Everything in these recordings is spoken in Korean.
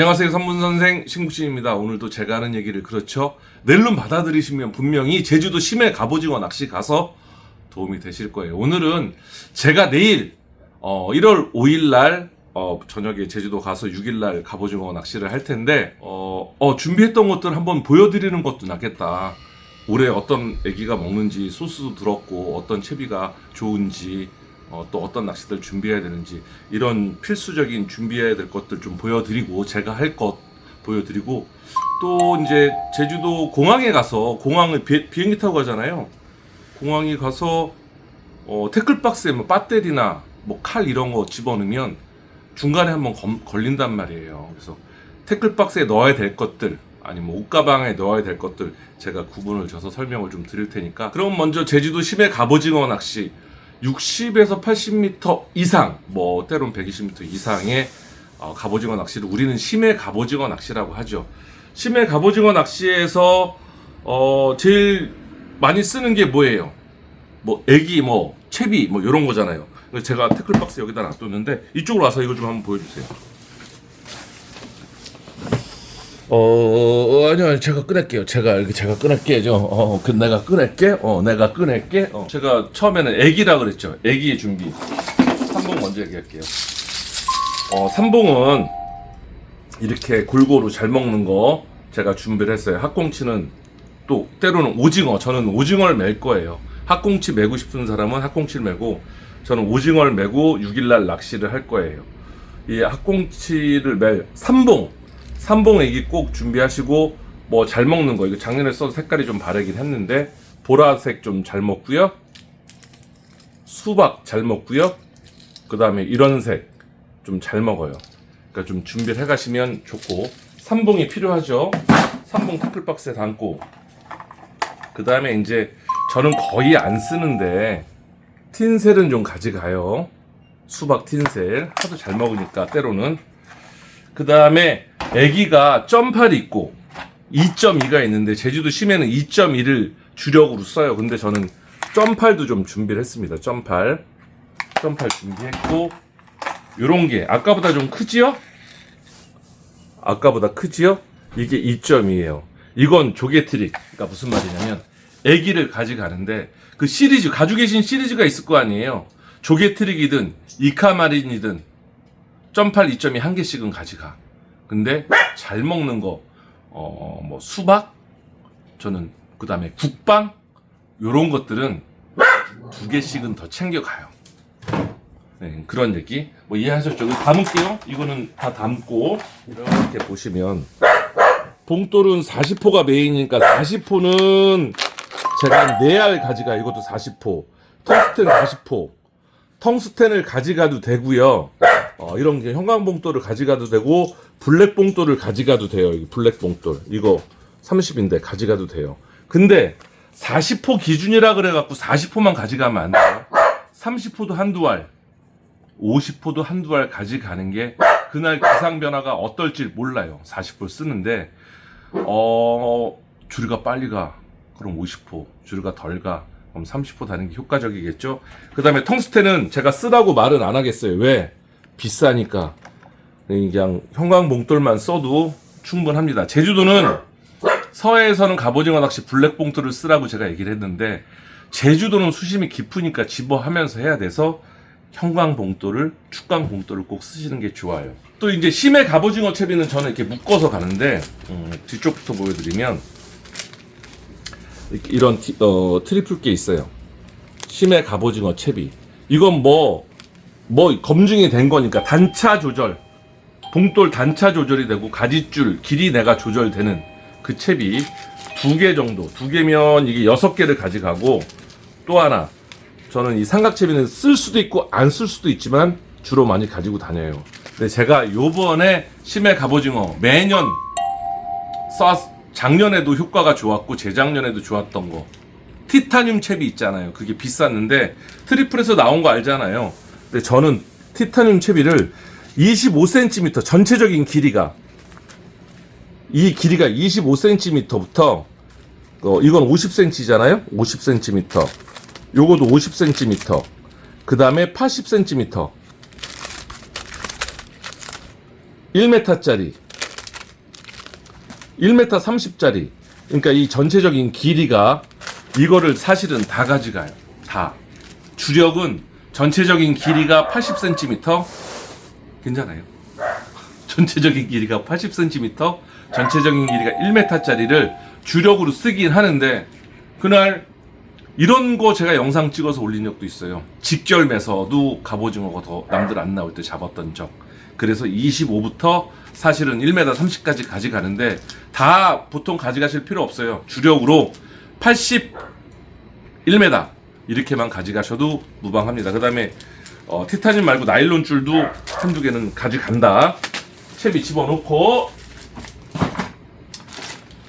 안녕하세요. 선문선생 신국진입니다. 오늘도 제가 하는 얘기를 그렇죠? 낼름 받아들이시면 분명히 제주도 심해 갑오징어 낚시 가서 도움이 되실 거예요. 오늘은 제가 내일 어, 1월 5일 날 어, 저녁에 제주도 가서 6일 날 갑오징어 낚시를 할 텐데 어, 어, 준비했던 것들 한번 보여드리는 것도 낫겠다. 올해 어떤 애기가 먹는지 소스도 들었고 어떤 채비가 좋은지 어, 또 어떤 낚시들 준비해야 되는지 이런 필수적인 준비해야 될 것들 좀 보여드리고 제가 할 것 보여드리고 또 이제 제주도 공항에 가서 공항을 비, 비행기 타고 가잖아요. 공항에 가서 어, 태클박스에 뭐 배터리나 뭐 칼 이런 거 집어넣으면 중간에 한번 검- 걸린단 말이에요. 그래서 태클박스에 넣어야 될 것들 아니면 뭐 옷가방에 넣어야 될 것들 제가 구분을 져서 설명을 좀 드릴 테니까 그럼 먼저 제주도 심해 갑오징어 낚시 60에서 80m 이상 뭐 때론 120m 이상의 어, 갑오징어 낚시를 우리는 심해 갑오징어 낚시라고 하죠. 심해 갑오징어 낚시에서 어, 제일 많이 쓰는 게 뭐예요? 뭐 애기 뭐 채비 뭐 이런 거잖아요. 제가 태클박스 여기다 놔뒀는데 이쪽으로 와서 이거 좀 한번 보여주세요. 어, 어 아니요 아니, 제가 꺼낼게요. 제가 이렇게 제가 꺼낼게요. 어, 그 내가 꺼낼게. 어, 내가 꺼낼게. 어. 제가 처음에는 애기라 그랬죠. 애기의 준비. 삼봉 먼저 얘기할게요. 어, 삼봉은 이렇게 골고루 잘 먹는 거 제가 준비를 했어요. 학꽁치는 또 때로는 오징어. 저는 오징어를 맬 거예요. 학꽁치 메고 싶은 사람은 학꽁치를 메고 저는 오징어를 메고 6일날 낚시를 할 거예요. 이 학꽁치를 멜 삼봉 삼봉 애기 꼭 준비하시고 뭐 잘 먹는 거 이거 작년에 써서 색깔이 좀 바르긴 했는데 보라색 좀 잘 먹고요. 수박 잘 먹고요. 그 다음에 이런 색 좀 잘 먹어요. 그러니까 좀 준비를 해가시면 좋고 삼봉이 필요하죠. 삼봉 태클박스에 담고. 그 다음에 이제 저는 거의 안 쓰는데 틴셀은 좀 가져가요. 수박 틴셀. 하도 잘 먹으니까 때로는. 그 다음에 애기가 점팔이 있고 2.2가 있는데 제주도 심해는 2.2를 주력으로 써요. 근데 저는 점팔도 좀 준비를 했습니다. 점팔 점팔 준비했고 요런 게 아까보다 좀 크지요? 아까보다 크지요? 이게 2.2예요. 이건 조개 트릭. 그러니까 무슨 말이냐면 애기를 가져가는데 그 시리즈 가지고 계신 시리즈가 있을 거 아니에요. 조개 트릭이든 이카마린이든 점팔 2.2 한 개씩은 가져가. 근데 잘 먹는 거, 어, 뭐 수박, 저는 그 다음에 국빵, 요런 것들은 두 개씩은 더 챙겨가요. 네, 그런 얘기. 뭐 이해하셨죠? 이거 담을게요. 이거는 다 담고, 이렇게 보시면, 봉돌은 40호가 메인이니까 40호는 제가 4알 가져가. 이것도 40호. 텅스텐 40호. 텅스텐을 가져가도 되고요. 어, 이런 게 형광봉돌을 가져가도 되고 블랙봉돌을 가져가도 돼요. 이 블랙봉돌 이거 30인데 가져가도 돼요. 근데 40호 기준이라 그래갖고 40호만 가져가면 안 돼요. 30호도 한두 알, 50호도 한두 알 가져가는 게 그날 기상 변화가 어떨지 몰라요. 40호 쓰는데 어 줄이가 빨리 가. 그럼 50호, 줄이가 덜 가. 그럼 30호 다는 게 효과적이겠죠. 그 다음에 텅스텐은 제가 쓰라고 말은 안 하겠어요. 왜? 비싸니까. 그냥 형광 봉돌만 써도 충분합니다. 제주도는 서해에서는 갑오징어 낚시 블랙 봉돌을 쓰라고 제가 얘기를 했는데 제주도는 수심이 깊으니까 집어하면서 해야 돼서 형광 봉돌을 축광 봉돌을 꼭 쓰시는 게 좋아요. 또 이제 심해 갑오징어 채비는 저는 이렇게 묶어서 가는데 음, 뒤쪽부터 보여드리면 이런 티- 어, 트리플 게 있어요. 심해 갑오징어 채비. 이건 뭐, 뭐 검증이 된 거니까 단차 조절. 봉돌 단차 조절이 되고 가지줄 길이 내가 조절되는 그 채비 두개 정도. 두 개면 이게 여섯 개를 가져가고 또 하나. 저는 이 삼각채비는 쓸 수도 있고 안 쓸 수도 있지만 주로 많이 가지고 다녀요. 근데 제가 요번에 심해 갑오징어 매년 써 작년에도 효과가 좋았고 재작년에도 좋았던 거 티타늄 채비 있잖아요. 그게 비쌌는데 트리플에서 나온 거 알잖아요. 근데 저는 티타늄 채비를 25cm 전체적인 길이가 이 길이가 25cm부터 어, 이건 50cm잖아요. 50cm. 요거도 50cm. 그 다음에 80cm. 1m짜리 1m 30짜리. 그러니까 이 전체적인 길이가 이거를 사실은 다 가져가요. 다. 주력은 전체적인 길이가 80cm. 괜찮아요. 전체적인 길이가 80cm, 전체적인 길이가 1m짜리를 주력으로 쓰긴 하는데 그날 이런 거 제가 영상 찍어서 올린 적도 있어요. 직결매서도 갑오징어가 더 남들 안 나올 때 잡았던 적. 그래서 25부터 사실은 1m 30까지 가져가는데 다 보통 가져가실 필요 없어요. 주력으로 80 1m 이렇게만 가져가셔도 무방합니다. 그 다음에 어, 티타늄 말고 나일론 줄도 한두 개는 가져간다. 채비 집어넣고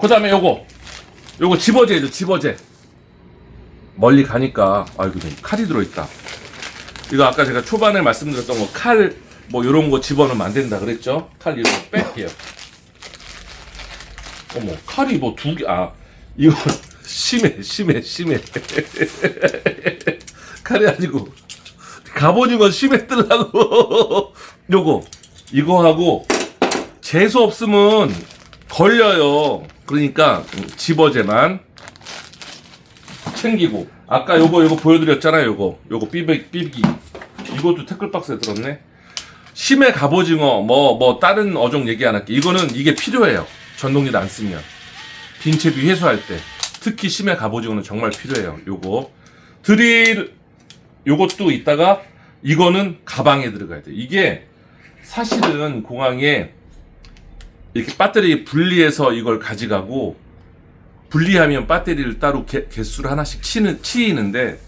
그 다음에 요거 요거 집어제죠 집어제 멀리 가니까 아이고 네, 칼이 들어있다. 이거 아까 제가 초반에 말씀드렸던 거 칼 뭐 요런 거 집어넣으면 안 된다 그랬죠? 칼 이런 거 뺄게요. 어머 칼이 뭐 두개아 이거 심해 심해 심해. 칼이 아니고 갑오징어 심해 뜰라고. 요거 이거 하고 재수 없으면 걸려요. 그러니까 집어제만 챙기고. 아까 요거 요거 보여드렸잖아요 요거. 요거 삐비 삐비기. 이것도 태클박스에 들었네. 심해 갑오징어 뭐뭐 다른 어종 얘기 안 할게. 이거는 이게 필요해요. 전동일 안 쓰면. 빈채비 회수할 때 특히 심해 갑오징어는 정말 필요해요 요거 드릴 요것도 있다가 이거는 가방에 들어가야 돼 이게 사실은 공항에 이렇게 배터리 분리해서 이걸 가져가고 분리하면 배터리를 따로 개, 개수를 하나씩 치는, 치이는데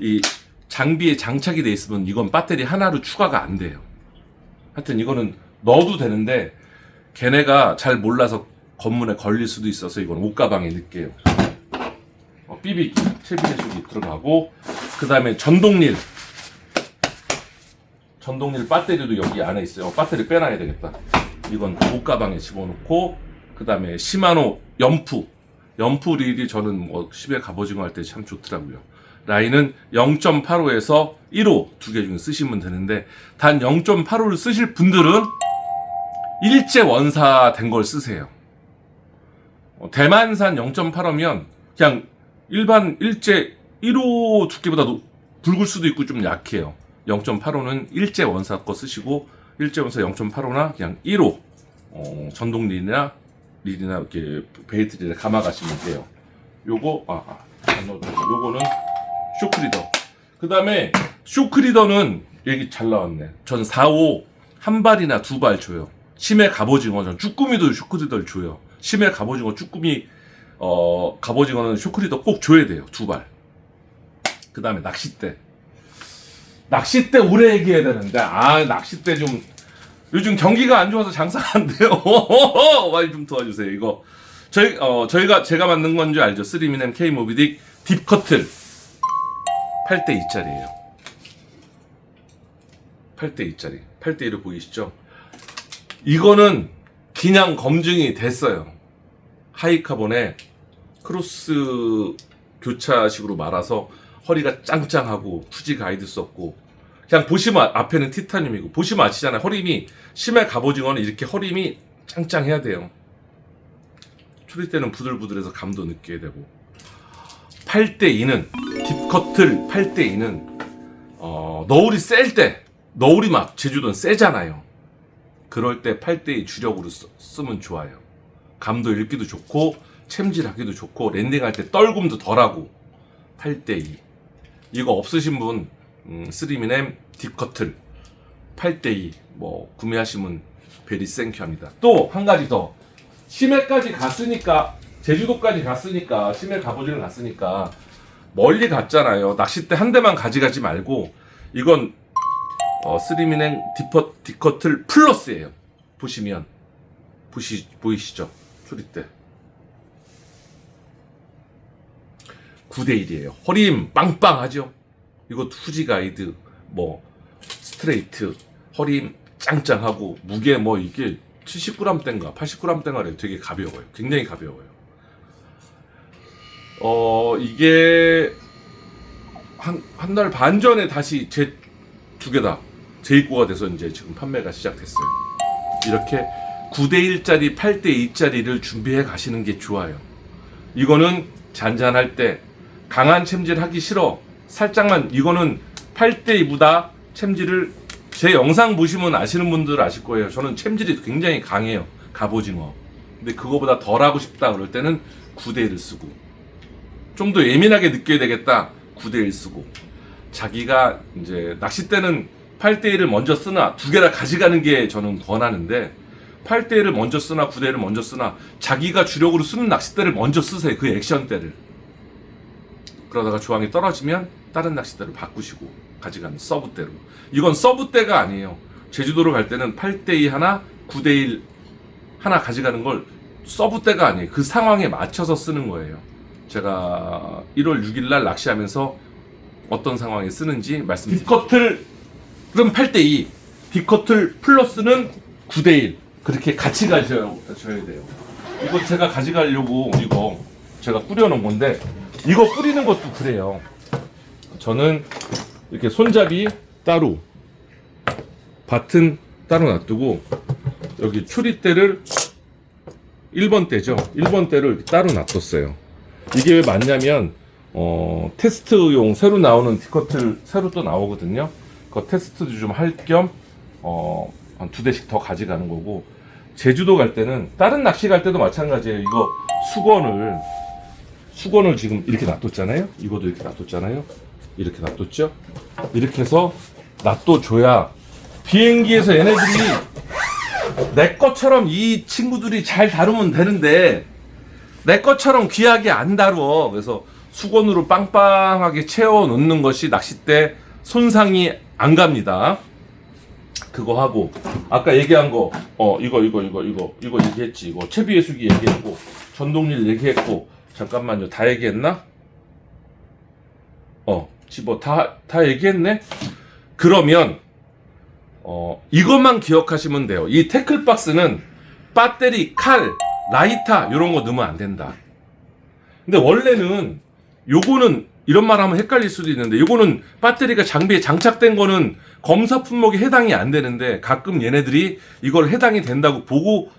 이 장비에 장착이 돼 있으면 이건 배터리 하나로 추가가 안 돼요. 하여튼 이거는 넣어도 되는데 걔네가 잘 몰라서 검문에 걸릴 수도 있어서 이건 옷가방에 넣을게요. 어, 삐비 채비내식이 들어가고 그 다음에 전동릴 전동릴 배터리도 여기 안에 있어요. 어, 배터리 빼놔야 되겠다. 이건 옷가방에 집어넣고 그 다음에 시마노 연프 연프 릴이 저는 뭐 10에 갑오징어 할 때 참 좋더라고요. 라인은 0.85에서 1호 두 개 중에 쓰시면 되는데 단 0.85를 쓰실 분들은 일제 원사 된 걸 쓰세요. 어, 대만산 0.85면 그냥 일반 일제 1호 두께보다 도 붉을 수도 있고 좀 약해요. 0.85는 일제 원사 거 쓰시고 일제 원사 0.85나 그냥 1호 어, 전동 릴이나 릴이나 이렇게 베이트리를 감아 가시면 돼요. 요거 아, 아. 요거는 쇼크리더. 그 다음에 쇼크리더는 여기 잘 나왔네. 전 4, 5 한 발이나 두 발 줘요. 심해 갑오징어 전 쭈꾸미도 쇼크리더를 줘요. 심해 갑오징어 쭈꾸미 어 갑오징어는 쇼크리더 꼭 줘야 돼요. 두 발. 그 다음에 낚싯대. 낚싯대 오래 얘기해야 되는데 아 낚싯대 좀 요즘 경기가 안 좋아서 장사가 안 돼요. 많이 좀 도와주세요. 이거 저희 어 저희가 제가 만든 건 줄 알죠? 3미넴 K 모비딕 딥커틀 8대 2짜리예요. 8대 2짜리. 8대 1을 보이시죠? 이거는 그냥 검증이 됐어요. 하이카본에 크로스 교차식으로 말아서 허리가 짱짱하고 투지 가이드 썼고 그냥 보시면 앞에는 티타늄이고 보시면 아시잖아요. 허림이 심해 갑오징어는 이렇게 허림이 짱짱해야 돼요. 추릴 때는 부들부들해서 감도 느끼게 되고 8대 2는 딥커틀 8대 2는 어, 너울이 셀 때 너울이 막 제주도는 세잖아요. 그럴 때 8대 2 주력으로 쓰, 쓰면 좋아요. 감도 읽기도 좋고 챔질하기도 좋고 랜딩할 때 떨굼도 덜하고 8대 2 이거 없으신 분 음, 3미넴 딥커틀 8대2 뭐 구매하시면 베리 생큐합니다. 또 한 가지 더 심해까지 갔으니까 제주도까지 갔으니까 심해 갑오징어 갔으니까 멀리 갔잖아요. 낚싯대 한 대만 가져가지 말고 이건 어, 3미넴 디퍼 디커틀 플러스예요. 보시면 보시 보이시죠? 소리대 9대 1이에요. 허림 빵빵하죠? 이거 투지 가이드, 뭐, 스트레이트, 허림 짱짱하고, 무게 뭐 이게 70g대인가 80g대인가래 되게 가벼워요. 굉장히 가벼워요. 어, 이게, 한, 한 달 반 전에 다시 제 두 개 다 재입고가 돼서 이제 지금 판매가 시작됐어요. 이렇게 9대 1짜리, 8대 2짜리를 준비해 가시는 게 좋아요. 이거는 잔잔할 때 강한 챔질 하기 싫어. 살짝만 이거는 8대 2보다 챔질을 제 영상 보시면 아시는 분들 아실 거예요. 저는 챔질이 굉장히 강해요. 갑오징어. 근데 그거보다 덜 하고 싶다 그럴 때는 9대1을 쓰고 좀 더 예민하게 느껴야 되겠다. 9대1 쓰고 자기가 이제 낚싯대는 8대1을 먼저 쓰나 두 개나 가져가는 게 저는 권하는데 8대1을 먼저 쓰나 9대1을 먼저 쓰나 자기가 주력으로 쓰는 낚싯대를 먼저 쓰세요. 그 액션대를. 그러다가 조항이 떨어지면 다른 낚싯대로 바꾸시고 가져가는 서브대로. 이건 서브대가 아니에요. 제주도로 갈 때는 8대2 하나, 9대1 하나 가져가는 걸 서브대가 아니에요. 그 상황에 맞춰서 쓰는 거예요. 제가 1월 6일 날 낚시하면서 어떤 상황에 쓰는지 말씀드릴게요. 디커틀 그럼 8대2 디커틀 플러스는 9대1 그렇게 같이 가셔야 돼요. 이거 제가 가져가려고 이거 제가 뿌려놓은 건데 이거 뿌리는 것도 그래요. 저는 이렇게 손잡이 따로 밭은 따로 놔두고 여기 추리대를 1번 대죠. 1번 대를 따로 놔뒀어요. 이게 왜 맞냐면 어, 테스트용 새로 나오는 디커틀 새로 또 나오거든요. 그 테스트도 좀 할 겸 어, 한 두 대씩 더 가져가는 거고 제주도 갈 때는 다른 낚시 갈 때도 마찬가지예요. 이거 수건을 수건을 지금 이렇게 놔뒀잖아요. 이것도 이렇게 놔뒀잖아요. 이렇게 놔뒀죠. 이렇게 해서 놔둬줘야 비행기에서 얘네들이 내 것처럼 이 친구들이 잘 다루면 되는데 내 것처럼 귀하게 안 다루어. 그래서 수건으로 빵빵하게 채워 놓는 것이 낚싯대 손상이 안 갑니다. 그거 하고 아까 얘기한 거 어 이거 이거 이거 이거 이거 얘기했지 이거 채비의 수기 얘기했고 전동릴 얘기했고 잠깐만요 다 얘기했나? 어 집어 다 다 얘기했네. 그러면 어 이것만 기억하시면 돼요. 이 태클 박스는 배터리, 칼, 라이터 이런 거 넣으면 안 된다. 근데 원래는 요거는 이런 말 하면 헷갈릴 수도 있는데 요거는 배터리가 장비에 장착된 거는 검사 품목에 해당이 안 되는데 가끔 얘네들이 이걸 해당이 된다고 보고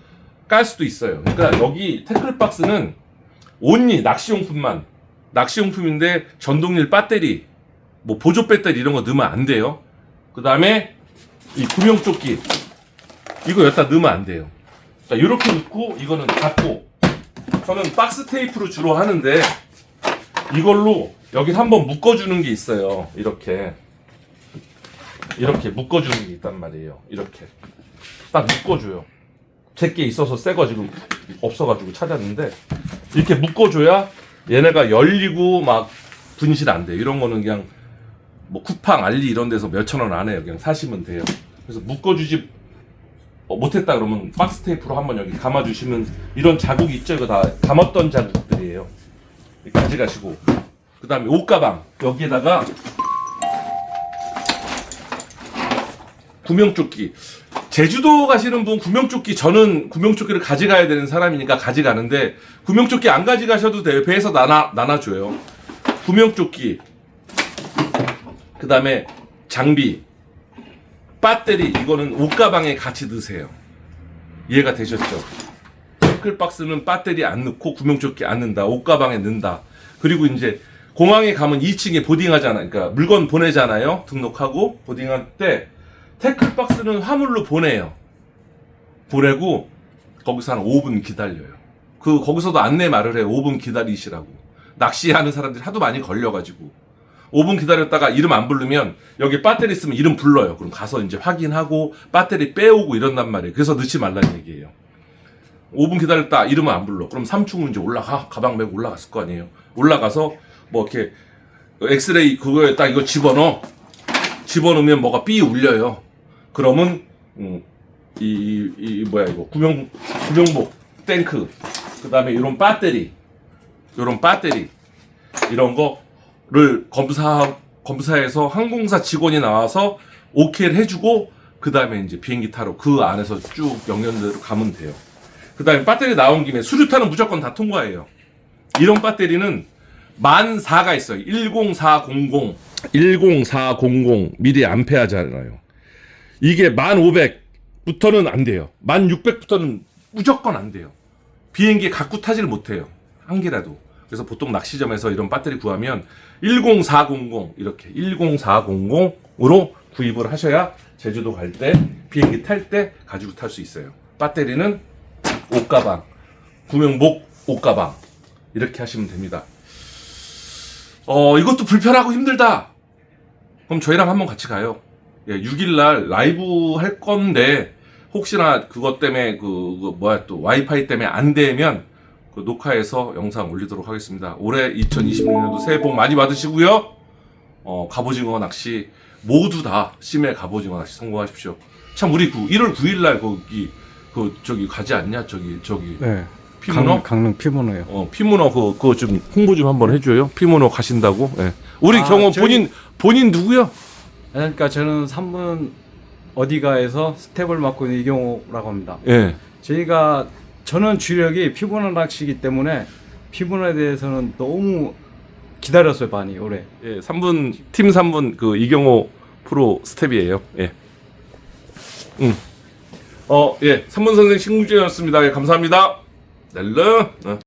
깔 수도 있어요. 그러니까 여기 태클 박스는 온리 낚시용품만 낚시용품인데 전동릴 배터리 뭐 보조 배터리 이런 거 넣으면 안 돼요. 그 다음에 이 구명조끼 이거 여기다 넣으면 안 돼요. 자 이렇게 넣고 이거는 닫고 저는 박스 테이프로 주로 하는데 이걸로 여기 한번 묶어주는 게 있어요. 이렇게 이렇게 묶어주는 게 있단 말이에요. 이렇게 딱 묶어줘요. 제게 있어서 새거 지금 없어가지고 찾았는데 이렇게 묶어줘야 얘네가 열리고 막 분실 안 돼. 이런 거는 그냥 뭐 쿠팡, 알리 이런 데서 몇천 원 안 해요. 그냥 사시면 돼요. 그래서 묶어주지 어, 못했다 그러면 박스 테이프로 한번 여기 감아주시면 이런 자국이 있죠. 이거 다 감았던 자국들이에요. 가져가시고 그 다음에 옷가방 여기에다가 구명조끼 제주도 가시는 분 구명조끼 저는 구명조끼를 가져가야 되는 사람이니까 가져가는데 구명조끼 안 가져가셔도 돼요 배에서 나눠 나눠줘요 구명조끼 그 다음에 장비 배터리 이거는 옷가방에 같이 넣으세요 이해가 되셨죠? 태클박스는 배터리 안 넣고 구명조끼 안 넣는다. 옷가방에 넣는다. 그리고 이제 공항에 가면 2층에 보딩하잖아. 그러니까 물건 보내잖아요. 등록하고 보딩할 때 태클박스는 화물로 보내요. 보내고 거기서 한 5분 기다려요. 그 거기서도 안내 말을 해요. 5분 기다리시라고. 낚시하는 사람들이 하도 많이 걸려가지고 5분 기다렸다가 이름 안 부르면 여기 배터리 있으면 이름 불러요. 그럼 가서 이제 확인하고 배터리 빼오고 이런단 말이에요. 그래서 넣지 말라는 얘기예요. 5분 기다렸다 이러면 안 불러. 그럼 3층으로 이제 올라가. 가방 메고 올라갔을 거 아니에요. 올라가서 뭐 이렇게 엑스레이 그거에 딱 이거 집어넣어. 집어넣으면 뭐가 삐 울려요. 그러면 음, 이, 이, 이 뭐야 이거 구명 구명복 탱크 그다음에 이런 배터리 이런 배터리 이런 거를 검사 검사해서 항공사 직원이 나와서 오케이를 해주고 그 다음에 이제 비행기 타러 그 안에서 쭉 명령대로 가면 돼요. 그 다음에 배터리 나온 김에 수류탄은 무조건 다 통과해요. 이런 배터리는 14가 있어요. 10400. 10400 미리 암페아잖아요. 이게 1500 600부터는 안 돼요. 1600부터는 무조건 안 돼요. 비행기 갖고 타지를 못해요. 한 개라도. 그래서 보통 낚시점에서 이런 배터리 구하면 10400 이렇게 10400으로 구입을 하셔야 제주도 갈 때 비행기 탈 때 가지고 탈 수 있어요. 배터리는 옷가방, 구명복 옷가방 이렇게 하시면 됩니다. 어 이것도 불편하고 힘들다. 그럼 저희랑 한번 같이 가요. 예, 6일날 라이브 할 건데 혹시나 그것 때문에 그, 그 뭐야 또 와이파이 때문에 안 되면 그 녹화해서 영상 올리도록 하겠습니다. 올해 2026년도 새해 복 많이 받으시고요. 어, 갑오징어 낚시 모두 다 심해 갑오징어 낚시 성공하십시오. 참 우리 그 1월 9일날 거기 그 저기 가지 않냐 저기 저기 네. 피문어 강릉, 강릉 피문어요. 어 피문어 그 그거 좀 홍보 좀 한번 해줘요. 피문어 가신다고. 예. 우리 아, 경험 저희- 본인 본인 누구요? 그러니까 저는 3분 어디가에서 스텝을 맡고 있는 이경호라고 합니다. 예. 저희가 저는 주력이 피부나 낚시기 때문에 피부에 대해서는 너무 기다렸어요 많이 올해. 예, 3분 팀 3분 그 이경호 프로 스텝이에요. 예. 음. 어, 예. 3분 선생 신국주였습니다. 예, 감사합니다. 넬르. 어.